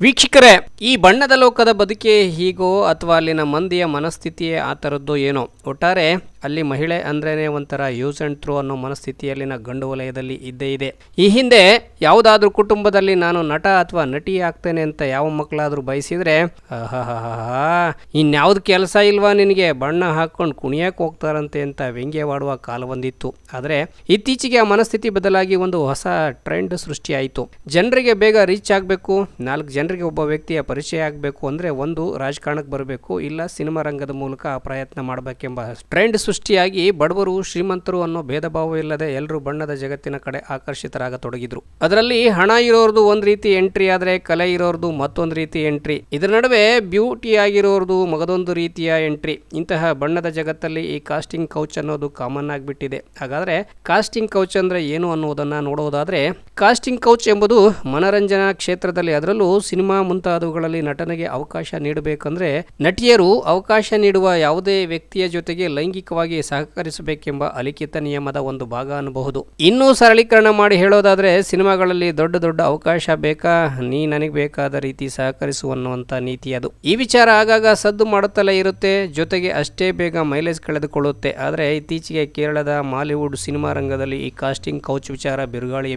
ವೀಕ್ಷಕರೇ ಈ ಬಣ್ಣದ ಲೋಕದ ಬದುಕೆ ಹೀಗೋ ಅಥವಾ ಅಲ್ಲಿನ ಮಂದಿಯ ಮನಸ್ಥಿತಿಯೇ ಆ ಥರದ್ದು ಏನೋ? ಒಟ್ಟಾರೆ ಅಲ್ಲಿ ಮಹಿಳೆ ಅಂದ್ರೇ ಒಂಥರ ಯೂಸ್ ಆ್ಯಂಡ್ ಥ್ರೋ ಅನ್ನೋ ಮನಸ್ಥಿತಿಯಲ್ಲಿನ ಗಂಡು ವಲಯದಲ್ಲಿ ಇದ್ದೇ ಇದೆ. ಈ ಹಿಂದೆ ಯಾವುದಾದ್ರೂ ಕುಟುಂಬದಲ್ಲಿ ನಾನು ನಟ ಅಥವಾ ನಟಿ ಆಗ್ತೇನೆ ಅಂತ ಯಾವ ಮಕ್ಕಳಾದರೂ ಬಯಸಿದ್ರೆ ಇನ್ಯಾವ್ದು ಕೆಲಸ ಇಲ್ವಾ ನಿನಗೆ? ಬಣ್ಣ ಹಾಕ್ಕೊಂಡು ಕುಣಿಯಕ್ಕೆ ಹೋಗ್ತಾರಂತೆ ಅಂತ ವ್ಯಂಗ್ಯವಾಡುವ ಕಾಲ ಬಂದಿತ್ತು. ಆದರೆ ಇತ್ತೀಚೆಗೆ ಆ ಮನಸ್ಥಿತಿ ಬದಲಾಗಿ ಒಂದು ಹೊಸ ಟ್ರೆಂಡ್ ಸೃಷ್ಟಿಯಾಯಿತು. ಜನರಿಗೆ ಬೇಗ ರೀಚ್ ಆಗಬೇಕು. ನಾಲ್ಕು ಜನರಿಗೆ ಒಬ್ಬ ವ್ಯಕ್ತಿಯ ಪರಿಚಯ ಆಗಬೇಕು ಅಂದರೆ ಒಂದು ರಾಜಕಾರಣಕ್ಕೆ ಬರಬೇಕು, ಇಲ್ಲ ಸಿನಿಮಾ ರಂಗದ ಮೂಲಕ ಪ್ರಯತ್ನ ಮಾಡಬೇಕೆಂಬ ಟ್ರೆಂಡ್ ಸೃಷ್ಟಿಯಾಗಿ ಬಡವರು ಶ್ರೀಮಂತರು ಅನ್ನೋ ಭೇದ ಭಾವ ಇಲ್ಲದೆ ಎಲ್ಲರೂ ಬಣ್ಣದ ಜಗತ್ತಿನ ಕಡೆ ಆಕರ್ಷಿತರಾಗತೊಡಗಿದ್ರು. ಅದರಲ್ಲಿ ಹಣ ಇರೋರ್ದು ಒಂದು ರೀತಿ ಎಂಟ್ರಿ, ಆದರೆ ಕಲೆ ಇರೋರ್ದು ಮತ್ತೊಂದು ರೀತಿ ಎಂಟ್ರಿ. ಇದರ ನಡುವೆ ಬ್ಯೂಟಿ ಆಗಿರೋರ್ದು ಮಗದೊಂದು ರೀತಿಯ ಎಂಟ್ರಿ. ಇಂತಹ ಬಣ್ಣದ ಜಗತ್ತಲ್ಲಿ ಈ ಕಾಸ್ಟಿಂಗ್ ಕೌಚ್ ಅನ್ನೋದು ಕಾಮನ್ ಆಗಿಬಿಟ್ಟಿದೆ. ಹಾಗಾದರೆ ಕಾಸ್ಟಿಂಗ್ ಕೌಚ್ ಅಂದರೆ ಏನು ಅನ್ನೋದನ್ನು ನೋಡೋದಾದ್ರೆ ಕಾಸ್ಟಿಂಗ್ ಕೌಚ್ ಎಂಬುದು ಮನರಂಜನಾ ಕ್ಷೇತ್ರದಲ್ಲಿ ಅದರಲ್ಲೂ ಸಿನಿಮಾ ಮುಂತಾದವುಗಳಲ್ಲಿ ನಟನೆಗೆ ಅವಕಾಶ ನೀಡಬೇಕಂದ್ರೆ ನಟಿಯರು ಅವಕಾಶ ನೀಡುವ ಯಾವುದೇ ವ್ಯಕ್ತಿಯ ಜೊತೆಗೆ ಲೈಂಗಿಕವಾಗಿ ಸಹಕರಿಸಬೇಕೆಂಬ ಅಲಿಖಿತ ನಿಯಮದ ಒಂದು ಭಾಗ ಅನ್ನಬಹುದು. ಇನ್ನೂ ಸರಳೀಕರಣ ಮಾಡಿ ಹೇಳೋದಾದ್ರೆ ಸಿನಿಮಾಗಳಲ್ಲಿ ದೊಡ್ಡ ದೊಡ್ಡ ಅವಕಾಶ ಬೇಕಾ? ನೀ ನನಗೆ ಬೇಕಾದ ರೀತಿ ಸಹಕರಿಸು ಅನ್ನುವಂಥ ನೀತಿ ಅದು. ಈ ವಿಚಾರ ಆಗಾಗ ಸದ್ದು ಮಾಡುತ್ತಲೇ ಇರುತ್ತೆ, ಜೊತೆಗೆ ಅಷ್ಟೇ ಬೇಗ ಮೈಲೇಜ್ ಕಳೆದುಕೊಳ್ಳುತ್ತೆ. ಆದರೆ ಇತ್ತೀಚೆಗೆ ಕೇರಳದ ಮಾಲಿವುಡ್ ಸಿನಿಮಾ ರಂಗದಲ್ಲಿ ಈ ಕಾಸ್ಟಿಂಗ್ ಕೌಚ್ ವಿಚಾರ ಬಿರುಗಾಳಿ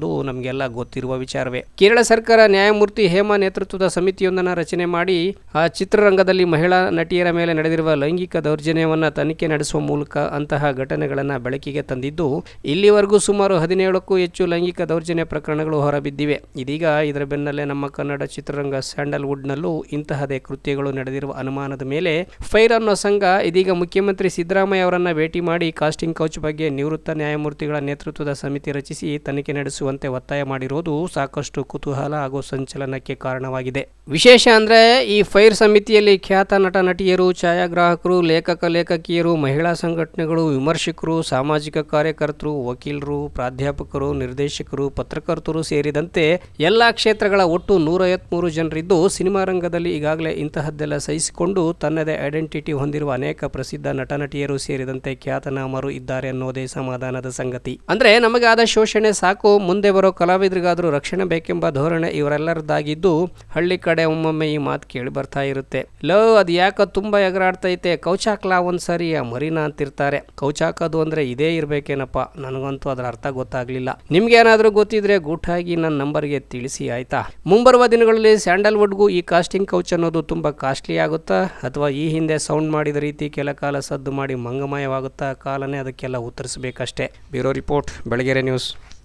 ಎಬ್ಬಿಸಿರೋದು ನಮಗೆಲ್ಲ ಗೊತ್ತಿರುವ ವಿಚಾರವೇ. ಕೇರಳ ಸರ್ಕಾರ ನ್ಯಾಯಮೂರ್ತಿ ಹೇಮಾ ನೇತೃತ್ವದ ಸಮಿತಿಯೊಂದನ್ನು ರಚನೆ ಮಾಡಿ, ಆ ಚಿತ್ರರಂಗದಲ್ಲಿ ಮಹಿಳಾ ನಟಿಯರ ಮೇಲೆ ನಡೆದಿರುವ ಲೈಂಗಿಕ ದೌರ್ಜನ್ಯವನ್ನ ತನಿಖೆ ನಡೆಸುವ ಮೂಲಕ ಅಂತಹ ಘಟನೆಗಳನ್ನು ಬೆಳಕಿಗೆ ತಂದಿದ್ದು, ಇಲ್ಲಿವರೆಗೂ ಸುಮಾರು ಹದಿನೇಳಕ್ಕೂ ಹೆಚ್ಚು ಲೈಂಗಿಕ ದೌರ್ಜನ್ಯ ಪ್ರಕರಣಗಳು ಹೊರಬಿದ್ದಿವೆ. ಇದೀಗ ಇದರ ಬೆನ್ನಲ್ಲೇ ನಮ್ಮ ಕನ್ನಡ ಚಿತ್ರರಂಗ ಸ್ಯಾಂಡಲ್ವುಡ್ನಲ್ಲೂ ಇಂತಹದೇ ಕೃತ್ಯಗಳು ನಡೆದಿರುವ ಅನುಮಾನದ ಮೇಲೆ ಫೈರ್ ಅನ್ನೋ ಸಂಘ, ಇದೀಗ ಮುಖ್ಯಮಂತ್ರಿ ಸಿದ್ದರಾಮಯ್ಯ ಅವರನ್ನ ಭೇಟಿ ಮಾಡಿ, ಕಾಸ್ಟಿಂಗ್ ಕೌಚ್ ಬಗ್ಗೆ ನಿವೃತ್ತ ನ್ಯಾಯಮೂರ್ತಿಗಳ ನೇತೃತ್ವದ ಸಮಿತಿ ರಚಿಸಿ ತನಿಖೆ ನಡೆಸುವಂತೆ ಒತ್ತಾಯ ಮಾಡಿರುವುದು ಸಾಕಷ್ಟು ಕುತೂಹಲ ಹಾಗೂ ಸಂಚಲನಕ್ಕೆ ಕಾರಣವಾಗಿದೆ. ವಿಶೇಷ ಅಂದ್ರೆ ಈ ಫೈರ್ ಸಮಿತಿಯಲ್ಲಿ ಖ್ಯಾತ ನಟ ನಟಿಯರು, ಛಾಯಾಗ್ರಾಹಕರು, ಲೇಖಕ ಲೇಖಕಿಯರು, ಮಹಿಳಾ ಸಂಘಟನೆಗಳು, ವಿಮರ್ಶಕರು, ಸಾಮಾಜಿಕ ಕಾರ್ಯಕರ್ತರು, ವಕೀಲರು, ಪ್ರಾಧ್ಯಾಪಕರು, ನಿರ್ದೇಶಕರು, ಪತ್ರಕರ್ತರು ಸೇರಿದಂತೆ ಎಲ್ಲಾ ಕ್ಷೇತ್ರಗಳ ಒಟ್ಟು ನೂರೈವತ್ಮೂರು ಜನರಿದ್ದು ಸಿನಿಮಾ ರಂಗದಲ್ಲಿ ಈಗಾಗಲೇ ಇಂತಹದ್ದೆಲ್ಲ ಸಹಿಸಿಕೊಂಡು ತನ್ನದೇ ಐಡೆಂಟಿಟಿ ಹೊಂದಿರುವ ಅನೇಕ ಪ್ರಸಿದ್ಧ ನಟ ನಟಿಯರು ಸೇರಿದಂತೆ ಖ್ಯಾತನಾಮರು ಇದ್ದಾರೆ ಅನ್ನೋದೇ ಸಮಾಧಾನದ ಸಂಗತಿ. ಅಂದ್ರೆ ನಮಗಾದ ಶೋಷಣೆ ಸಾಕು ಬರೋ ಕಲಾವಿದರಿಗಾದರೂ ರಕ್ಷಣೆ ಬೇಕೆಂಬ ಧೋರಣೆ ಇವರೆಲ್ಲರದ್ದಾಗಿದ್ದು ಹಳ್ಳಿ ಕಡೆ ಒಮ್ಮೊಮ್ಮೆ ಈ ಮಾತು ಕೇಳಿ ಬರ್ತಾ ಇರುತ್ತೆ. ಲೋ, ಅದು ಯಾಕ ತುಂಬ ಎಗರಾಡ್ತೈತೆ? ಕೌಚಾಕ್ಲಾ ಒಂದ್ಸರಿ ಆ ಮರಿನ ಅಂತಿರ್ತಾರೆ. ಕೌಚಾಕೋದು ಅಂದರೆ ಇದೇ ಇರಬೇಕೇನಪ್ಪ? ನನಗಂತೂ ಅದರ ಅರ್ಥ ಗೊತ್ತಾಗಲಿಲ್ಲ. ನಿಮ್ಗೆ ಏನಾದ್ರೂ ಗೊತ್ತಿದ್ರೆ ಗೂಟಾಗಿ ನನ್ನ ನಂಬರ್ಗೆ ತಿಳಿಸಿ, ಆಯ್ತಾ? ಮುಂಬರುವ ದಿನಗಳಲ್ಲಿ ಸ್ಯಾಂಡಲ್ವುಡ್ಗೂ ಈ ಕಾಸ್ಟಿಂಗ್ ಕೌಚ್ ಅನ್ನೋದು ತುಂಬ ಕಾಸ್ಟ್ಲಿ ಆಗುತ್ತಾ? ಅಥವಾ ಈ ಹಿಂದೆ ಸೌಂಡ್ ಮಾಡಿದ ರೀತಿ ಕೆಲ ಕಾಲ ಸದ್ದು ಮಾಡಿ ಮಂಗಮಯವಾಗುತ್ತಾ? ಕಾಲನೇ ಅದಕ್ಕೆಲ್ಲ ಉತ್ತರಿಸಬೇಕಷ್ಟೇ. Bureau report, Belagere news.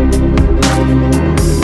Música